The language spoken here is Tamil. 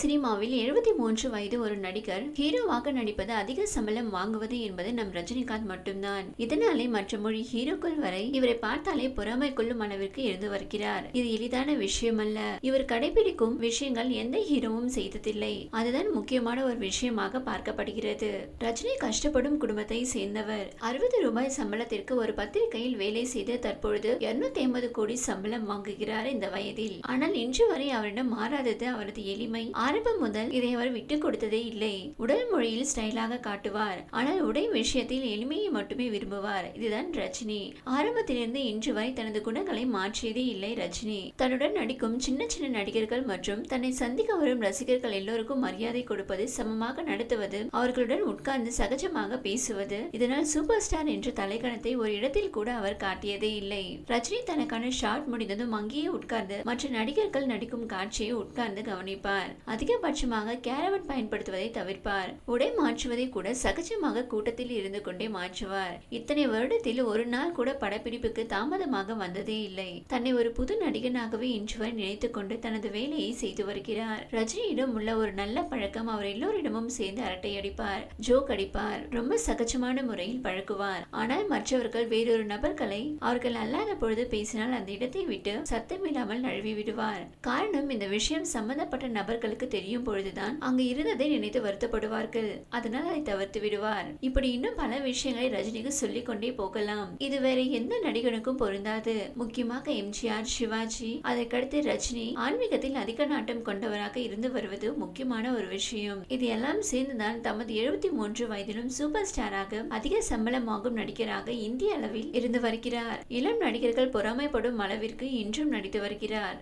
சினிமாவில் எழுபத்தி மூன்று வயது ஒரு நடிகர் ஹீரோவாக நடிப்பது அதிக சம்பளம் வாங்குவது என்பது நம் ரஜினிகாந்த் மட்டும்தான். இதனாலே மற்ற மொழி ஹீரோக்கள் வரை இவரை பார்த்தாலே பொறாமை கொள்ளும் அளவிற்கு இருந்து வருகிறார். இது எளிதான விஷயம் அல்ல இவர் கடைபிடிக்கும் விஷயங்கள் எந்த ஹீரோவும் செய்ததில்லை. அதுதான் முக்கியமான ஒரு விஷயமாக பார்க்கப்படுகிறது. ரஜினி கஷ்டப்படும் குடும்பத்தை சேர்ந்தவர். அறுபது ரூபாய் சம்பளத்திற்கு ஒரு பத்திரிகையில் வேலை செய்து தற்பொழுது இருநூத்தி ஐம்பது கோடி சம்பளம் வாங்குகிறார் இந்த வயதில். ஆனால் இன்று வரை அவரிடம் மாறாதது அவரது எளிமை. ஆரம்பம் முதல் இதை அவர் விட்டு கொடுத்ததே இல்லை. உடல் மொழியில் ஸ்டைலாக காட்டுவார். ஆனால் உடை விஷயத்தில் எளிமையை மட்டுமே விரும்புவார். இதுதான் ரஜினி. ஆரம்பத்திலிருந்து இன்று வரை தனது குணங்களை மாற்றியதே இல்லை ரஜினி. தன்னுடன் நடிக்கும் சின்ன சின்ன நடிகர்கள் மற்றும் தன்னை சந்திக்க வரும் ரசிகர்கள் எல்லோருக்கும் மரியாதை கொடுப்பது சமமாக நடத்துவது அவர்களுடன் உட்கார்ந்து சகஜமாக பேசுவது இதனால் சூப்பர் ஸ்டார் என்ற தலைக்கணத்தை ஒரு இடத்தில் கூட அவர் காட்டியதே இல்லை. ரஜினி தனக்கான ஷாட் முடிந்ததும் அங்கேயே உட்கார்ந்து மற்ற நடிகர்கள் நடிக்கும் காட்சியை உட்கார்ந்து கவனிப்பார். அதிகபட்சமாக கேரவன் பயன்படுத்துவதை தவிர்ப்பார். உடை மாற்றுவதை கூட சகஜமாக கூட்டத்தில் இருந்து கொண்டே மாற்றுவார். இத்தனை வருடத்தில் ஒரு நாள் கூட படப்பிடிப்புக்கு தாமதமாக வந்ததே இல்லை. தன்னை ஒரு புது நடிகனாகவே இன்று வரை நினைத்துக் கொண்டு தனது வேலையை செய்து வருகிறார். ரஜினியிடம் உள்ள ஒரு நல்ல பழக்கம் அவர் எல்லோரிடமும் சேர்ந்து அரட்டை அடிப்பார் ஜோக் அடிப்பார் ரொம்ப சகஜமான முறையில் பழக்குவார் ஆனால் மற்றவர்கள் வேறொரு நபர்களை அவர்கள் அல்லாத பொழுது பேசினால் அந்த இடத்தை விட்டு சத்தமில்லாமல் நழுவி விடுவார். காரணம் இந்த விஷயம் சம்பந்தப்பட்ட நபர்களுக்கு தெரியும் பொழுதுதான் அங்கு இருந்ததை நினைத்து வருத்தப்படுவார்கள். அதனால் அதை தவிர்த்து விடுவார். இப்படி இன்னும் பல விஷயங்களை ரஜினிக்கு சொல்லிக் கொண்டே போகலாம். இது வேற எந்த நடிகனுக்கும் பொருந்தாது. முக்கியமாக எம்ஜிஆர் சிவாஜி அதற்கடுத்து ரஜினி ஆன்மீகத்தில் அதிக நாட்டம் கொண்டவராக இருந்து வருவது முக்கியமான ஒரு விஷயம். இது எல்லாம் சேர்ந்துதான் தமது எழுபத்தி மூன்று வயதிலும் சூப்பர் ஸ்டாராக அதிக சம்பளம் வாங்கும் நடிகராக இந்திய அளவில் இருந்து வருகிறார். இளம் நடிகர்கள் பொறாமைப்படும் அளவிற்கு இன்றும் நடித்து வருகிறார்.